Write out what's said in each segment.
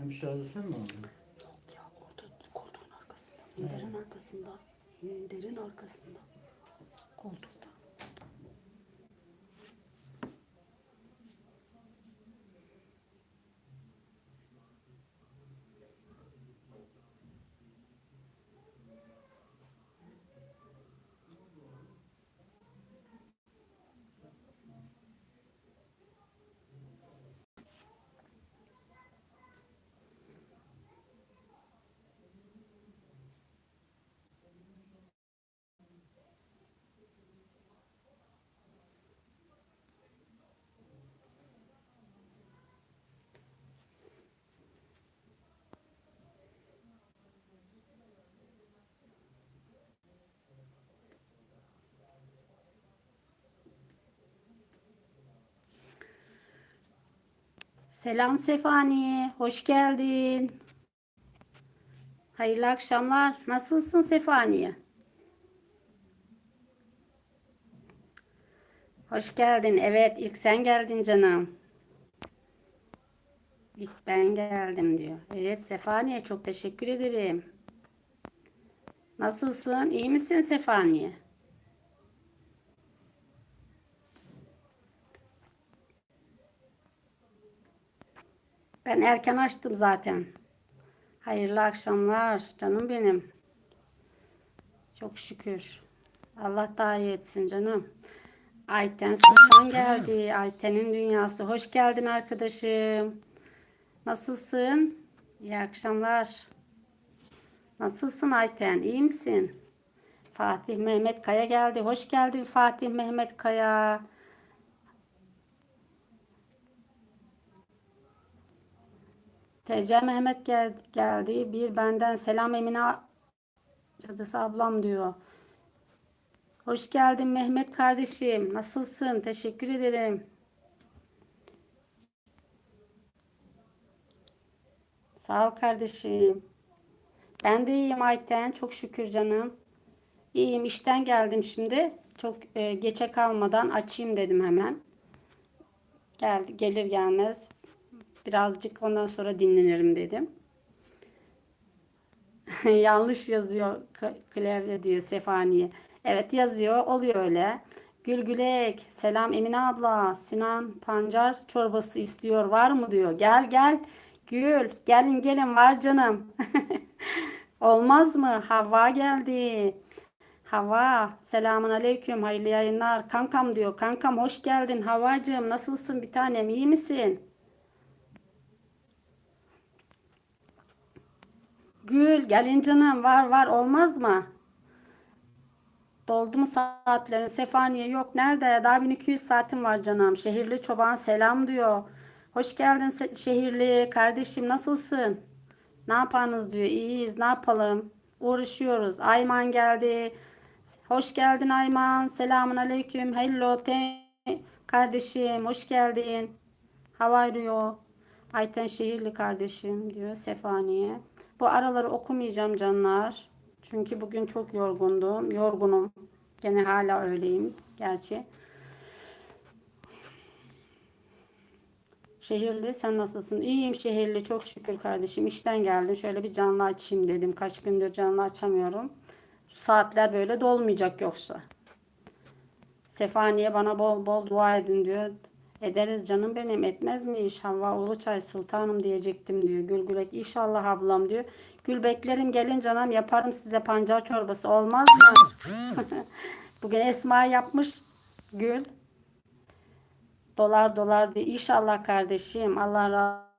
Hemşire sen mi? Yok ya koltuğun, koltuğun arkasında. Minderin arkasında. Minderin arkasında. Koltukta. Selam Sefani, hoş geldin. Hayırlı akşamlar. Nasılsın Sefani? Hoş geldin. Evet, ilk sen geldin canım. İlk ben geldim diyor. Evet Sefaniye çok teşekkür ederim. Nasılsın? İyi misin Sefaniye? Ben erken açtım zaten. Hayırlı akşamlar canım benim. Çok şükür. Allah daha iyi etsin canım. Ayten Sultan geldi. Ayten'in dünyası. Hoş geldin arkadaşım. Nasılsın? İyi akşamlar. Nasılsın Ayten? İyi misin? Fatih Mehmet Kaya geldi. Hoş geldin Fatih Mehmet Kaya. TC Mehmet gel- geldi. Bir benden selam Emine cadısı ablam diyor. Hoş geldin Mehmet kardeşim. Nasılsın? Teşekkür ederim. Sağ ol kardeşim. Ben de iyiyim Ayten. Çok şükür canım. İyiyim. işten geldim şimdi. Çok e, geçe kalmadan açayım dedim hemen. Geldi, gelir gelmez birazcık ondan sonra dinlenirim dedim. Yanlış yazıyor klavye diyor Sefaniye. Evet yazıyor. Oluyor öyle. Gülgülek. Selam Emine abla. Sinan pancar çorbası istiyor. Var mı diyor. Gel gel. Gül. Gelin gelin var canım. Olmaz mı? Havva geldi. Hava. Selamun aleyküm. Hayırlı yayınlar. Kankam diyor. Kankam hoş geldin. Havacığım nasılsın bir tanem? iyi misin? Gül gelin canım var var olmaz mı? Doldu mu saatlerin? Sefaniye yok. Nerede? Daha 1200 saatim var canım. Şehirli çoban selam diyor. Hoş geldin şehirli kardeşim nasılsın? Ne yapanız diyor. İyiyiz ne yapalım? Uğraşıyoruz. Ayman geldi. Hoş geldin Ayman. Selamun aleyküm. Hello te kardeşim. Hoş geldin. How are? Ayten Şehirli kardeşim diyor Sefaniye. Bu araları okumayacağım canlar. Çünkü bugün çok yorgundum. Yorgunum. Gene hala öyleyim. Gerçi. Şehirli sen nasılsın? İyiyim şehirli çok şükür kardeşim. İşten geldim. Şöyle bir canlı açayım dedim. Kaç gündür canlı açamıyorum. Saatler böyle dolmayacak yoksa. Sefaniye bana bol bol dua edin diyor. Ederiz canım benim etmez mi Havva Uluçay Sultanım diyecektim diyor. Gülgülek inşallah ablam diyor. Gül beklerim gelin canım yaparım size pancar çorbası olmaz mı? Bugün Esma yapmış Gül. Dolar dolar diyor. İnşallah kardeşim Allah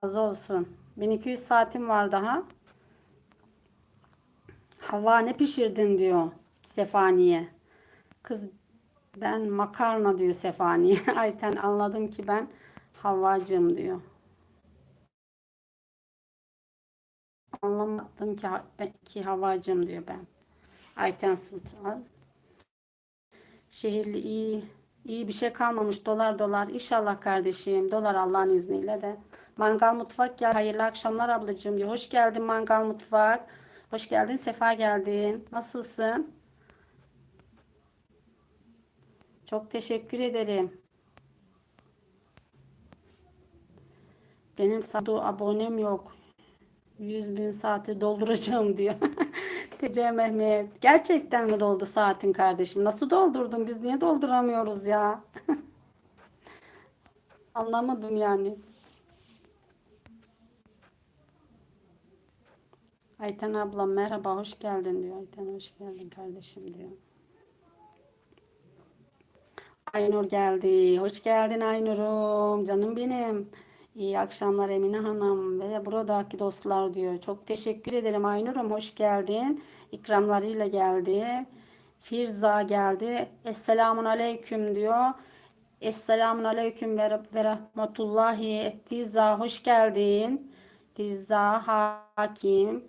razı olsun. 1200 saatim var daha. Havva ne pişirdin diyor Stefaniye. Kız ben makarna diyor Sefaniye. Ayten anladım ki ben Havvacığım diyor. Anlamadım ki, ki Havvacığım diyor ben. Ayten Sultan. Şehirli iyi. iyi bir şey kalmamış. Dolar dolar. İnşallah kardeşim. Dolar Allah'ın izniyle de. Mangal Mutfak gel. Hayırlı akşamlar ablacığım diyor. Hoş geldin Mangal Mutfak. Hoş geldin. Sefa geldin. Nasılsın? Çok teşekkür ederim. Benim sadu abonem yok. 100 bin saati dolduracağım diyor. TC Mehmet. Gerçekten mi doldu saatin kardeşim? Nasıl doldurdun? Biz niye dolduramıyoruz ya? Anlamadım yani. Ayten ablam merhaba hoş geldin diyor. Ayten hoş geldin kardeşim diyor. Aynur geldi. Hoş geldin Aynur'um. Canım benim. İyi akşamlar Emine Hanım ve buradaki dostlar diyor. Çok teşekkür ederim Aynur'um. Hoş geldin. İkramlarıyla geldi. Firza geldi. Esselamun aleyküm diyor. Esselamun aleyküm ve, ve rahmetullahi. Firza hoş geldin. Firza Hakim.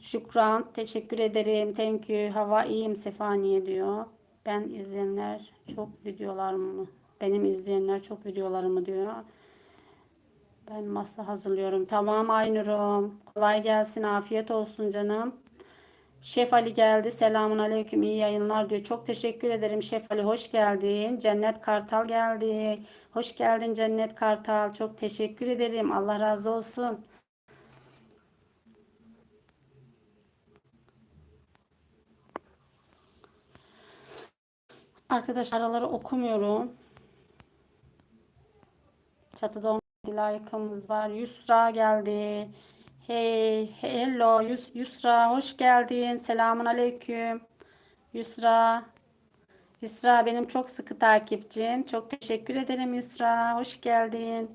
Şükran. Teşekkür ederim. Thank you. Hava iyiyim Sefaniye diyor. Ben izleyenler çok videolarımı benim izleyenler çok videolarımı diyor. Ben masa hazırlıyorum. Tamam Aynur'um. Kolay gelsin. Afiyet olsun canım. Şef Ali geldi. Selamun aleyküm. İyi yayınlar diyor. Çok teşekkür ederim Şef Ali. Hoş geldin. Cennet Kartal geldi. Hoş geldin Cennet Kartal. Çok teşekkür ederim. Allah razı olsun. Arkadaşlar araları okumuyorum. Çatıda like'ımız var. Yusra geldi. Hey, hello Yus Yusra hoş geldin. Selamun aleyküm. Yusra. Yusra benim çok sıkı takipçim. Çok teşekkür ederim Yusra. Hoş geldin.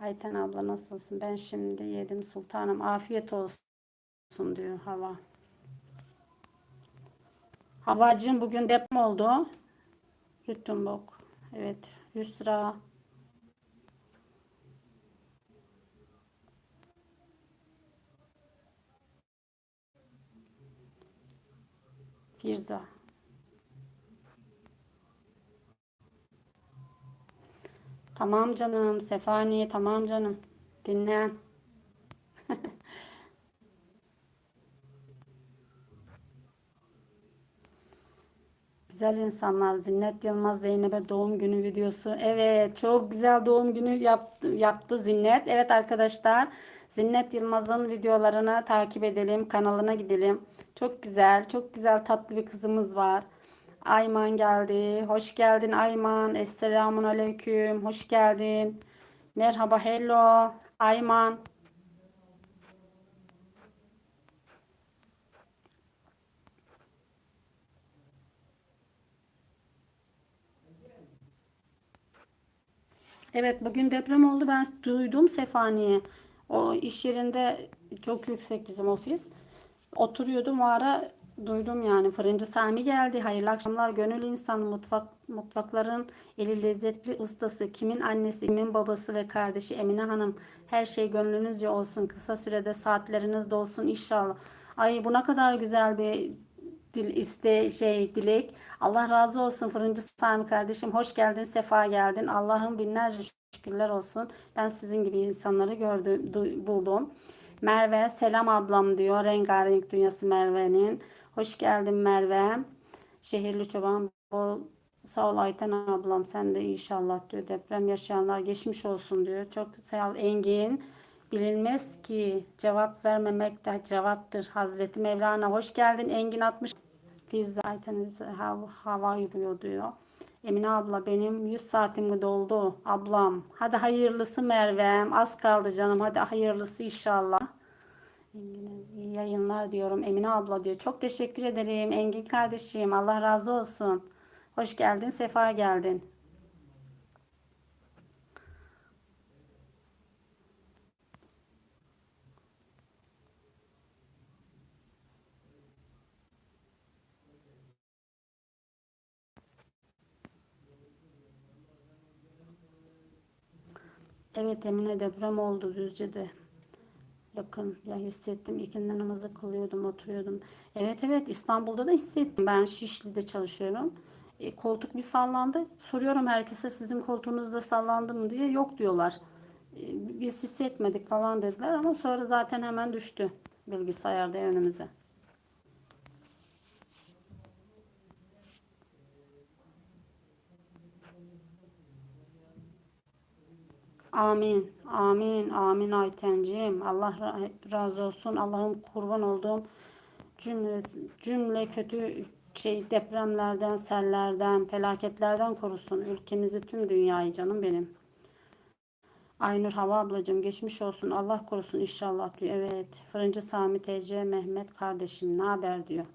Ayten abla nasılsın? Ben şimdi yedim sultanım. Afiyet olsun diyor hava. Havacığım bugün deprem oldu. Rüttenbok. Evet. Yusra. Firza. Tamam canım. Sefaniye tamam canım. Dinle. Güzel insanlar. Zinnet Yılmaz Zeynep'e doğum günü videosu. Evet çok güzel doğum günü yaptı, yaptı Zinnet. Evet arkadaşlar Zinnet Yılmaz'ın videolarını takip edelim. Kanalına gidelim. Çok güzel. Çok güzel tatlı bir kızımız var. Ayman geldi. Hoş geldin Ayman. Esselamun Aleyküm. Hoş geldin. Merhaba hello. Ayman. Evet bugün deprem oldu. Ben duydum Sefaniye. O iş yerinde çok yüksek bizim ofis. Oturuyordum o ara duydum yani. Fırıncı Sami geldi. Hayırlı akşamlar. Gönül insanı mutfak mutfakların eli lezzetli ustası. Kimin annesi, kimin babası ve kardeşi Emine Hanım. Her şey gönlünüzce olsun. Kısa sürede saatleriniz dolsun inşallah. Ay bu ne kadar güzel bir dil iste şey dilek. Allah razı olsun fırıncı Sami kardeşim. Hoş geldin, sefa geldin. Allah'ım binlerce şükürler olsun. Ben sizin gibi insanları gördüm, buldum. Merve selam ablam diyor. Rengarenk dünyası Merve'nin. Hoş geldin Merve. Şehirli çoban bol sağ ol Ayten ablam sen de inşallah diyor. Deprem yaşayanlar geçmiş olsun diyor. Çok sağ ol Engin. Bilinmez ki cevap vermemek de cevaptır. Hazreti Mevlana hoş geldin Engin 60. Biz zaten hava, hava yürüyor diyor. Emine abla benim 100 saatim doldu. Ablam hadi hayırlısı Merve'm. Az kaldı canım hadi hayırlısı inşallah. İyi yayınlar diyorum. Emine abla diyor. Çok teşekkür ederim Engin kardeşim. Allah razı olsun. Hoş geldin, sefa geldin. Evet Emine deprem oldu Düzce'de. Yakın ya hissettim. İkindi namazı kılıyordum, oturuyordum. Evet evet İstanbul'da da hissettim. Ben Şişli'de çalışıyorum. E, koltuk bir sallandı. Soruyorum herkese sizin koltuğunuzda sallandı mı diye. Yok diyorlar. E, biz hissetmedik falan dediler ama sonra zaten hemen düştü bilgisayarda önümüze. Amin. Amin. Amin Aytenciğim. Allah ra- razı olsun. Allah'ım kurban olduğum cümle, cümle kötü şey depremlerden, sellerden, felaketlerden korusun. Ülkemizi, tüm dünyayı canım benim. Aynur Hava ablacığım geçmiş olsun. Allah korusun inşallah diyor. Evet. Fırıncı Sami TC Mehmet kardeşim ne haber diyor.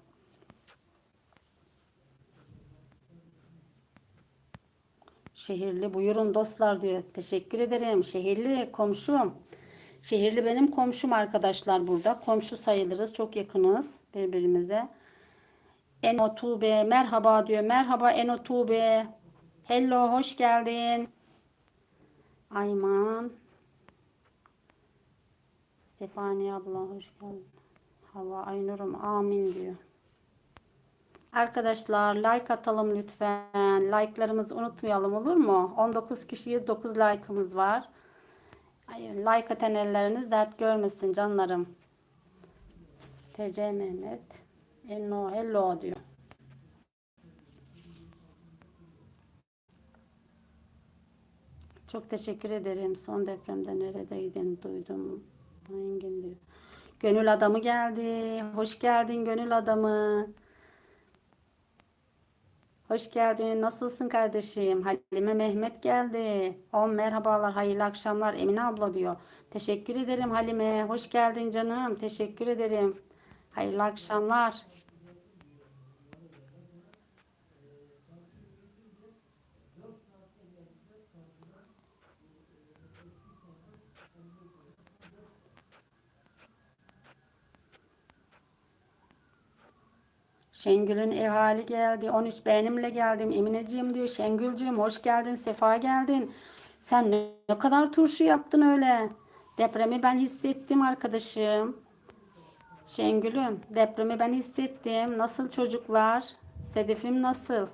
Şehirli buyurun dostlar diyor. Teşekkür ederim. Şehirli komşum. Şehirli benim komşum arkadaşlar burada. Komşu sayılırız. Çok yakınız birbirimize. Eno Tuğbe merhaba diyor. Merhaba Eno Tuğbe. Hello hoş geldin. Ayman. Stefani abla hoş geldin. Hava Aynurum amin diyor. Arkadaşlar like atalım lütfen. Like'larımızı unutmayalım olur mu? 19 kişiye 9 like'ımız var. Like atan elleriniz dert görmesin canlarım. TC Mehmet. Hello hello diyor. Çok teşekkür ederim. Son depremde neredeydin duydum. Engin diyor. Gönül adamı geldi. Hoş geldin gönül adamı. Hoş geldin. Nasılsın kardeşim? Halime Mehmet geldi. On merhabalar, hayırlı akşamlar. Emine abla diyor. Teşekkür ederim Halime. Hoş geldin canım. Teşekkür ederim. Hayırlı akşamlar. Şengül'ün ev hali geldi. 13 benimle geldim. Emineciğim diyor. Şengülcüğüm hoş geldin. Sefa geldin. Sen ne kadar turşu yaptın öyle. Depremi ben hissettim arkadaşım. Şengül'üm depremi ben hissettim. Nasıl çocuklar? Sedefim nasıl?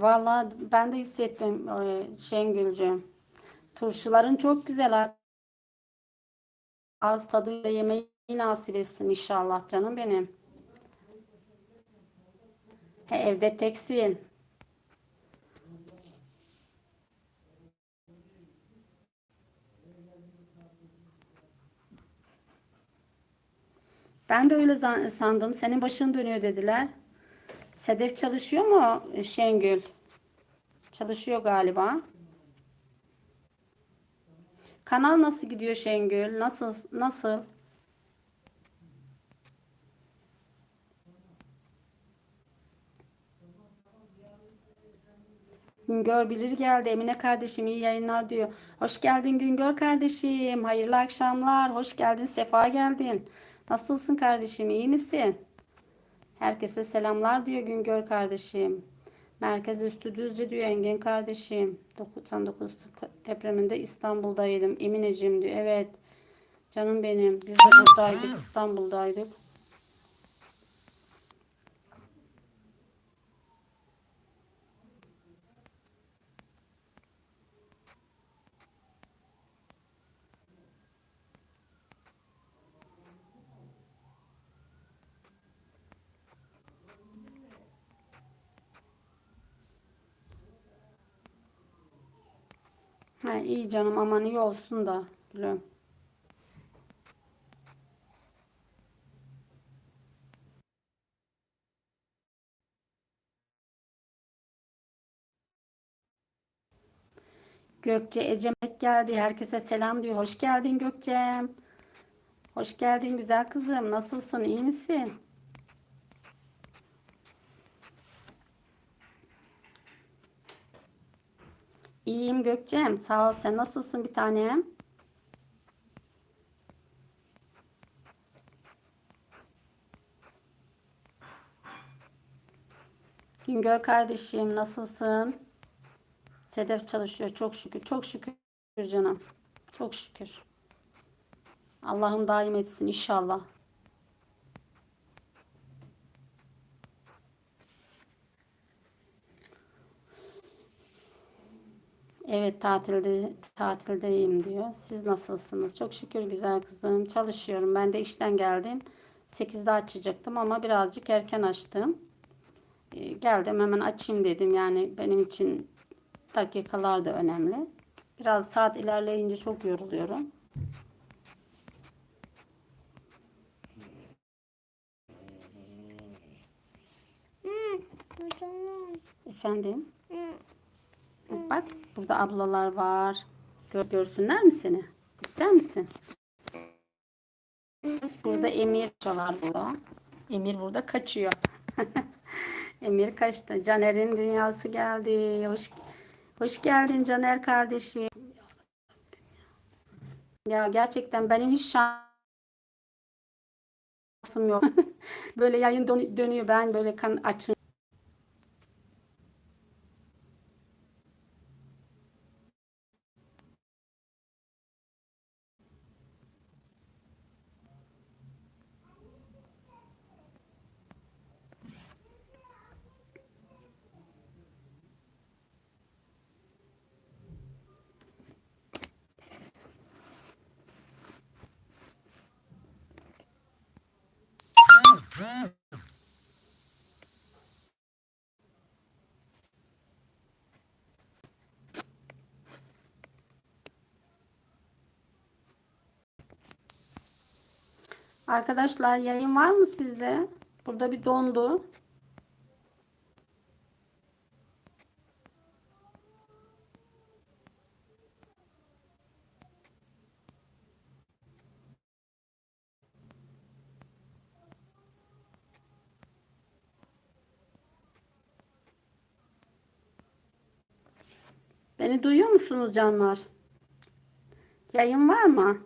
Vallahi ben de hissettim e, Şengülcüğüm. Turşuların çok güzel. Ağız tadıyla yemeği nasip etsin inşallah canım benim. He, evde teksin. Ben de öyle sandım. Senin başın dönüyor dediler. Sedef çalışıyor mu e, Şengül? Çalışıyor galiba. Kanal nasıl gidiyor Şengül? Nasıl nasıl? Güngör Bilir geldi. Emine kardeşim iyi yayınlar diyor. Hoş geldin Güngör kardeşim. Hayırlı akşamlar. Hoş geldin. Sefa geldin. Nasılsın kardeşim? İyi misin? Herkese selamlar diyor Güngör kardeşim. Merkez Üstü Düzce diyor Engin kardeşim. 99 depreminde İstanbul'daydım. Emineciğim diyor. Evet. Canım benim. Biz de buradaydık. İstanbul'daydık. Ha, iyi canım aman iyi olsun da. Gülüm. Gökçe Ecemek geldi. Herkese selam diyor. Hoş geldin Gökçem. Hoş geldin güzel kızım. Nasılsın? İyi misin? İyiyim Gökçem. Sağ ol. Sen nasılsın bir tanem? Güngör kardeşim nasılsın? Sedef çalışıyor çok şükür. Çok şükür canım. Çok şükür. Allah'ım daim etsin inşallah. Evet tatilde tatildeyim diyor. Siz nasılsınız? Çok şükür güzel kızım. Çalışıyorum. Ben de işten geldim. 8'de açacaktım ama birazcık erken açtım. Ee, geldim hemen açayım dedim. Yani benim için dakikalar da önemli. Biraz saat ilerleyince çok yoruluyorum. Efendim? Bak burada ablalar var. Gör, görsünler mi seni? İster misin? Burada Emir var burada. Emir burada kaçıyor. Emir kaçtı. Caner'in dünyası geldi. Hoş, hoş geldin Caner kardeşim. Ya gerçekten benim hiç şansım yok. böyle yayın dön- dönüyor ben böyle kan açın. Arkadaşlar yayın var mı sizde? Burada bir dondu. Beni duyuyor musunuz canlar? Yayın var mı?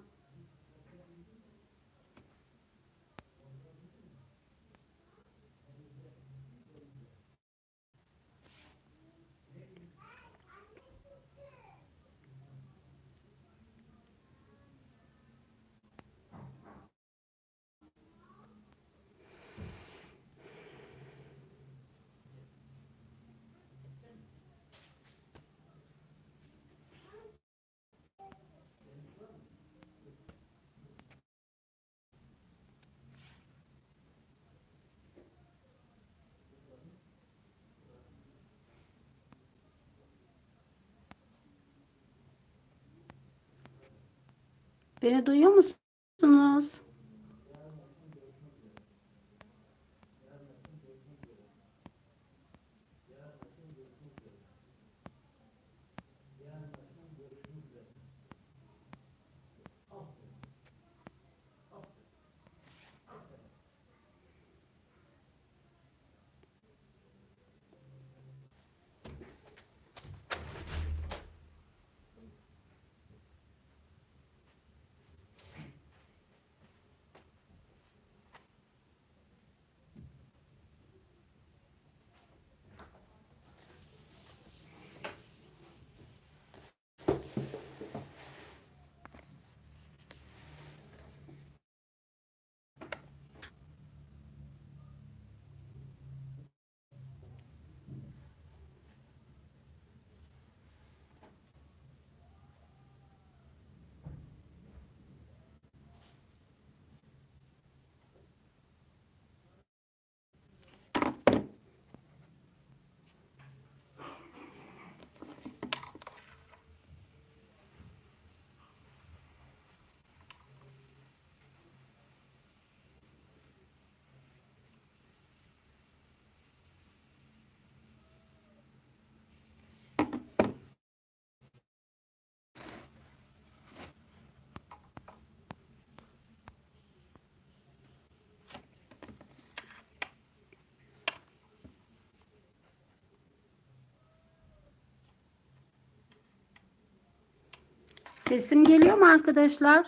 Beni duyuyor musunuz? Sesim geliyor mu arkadaşlar?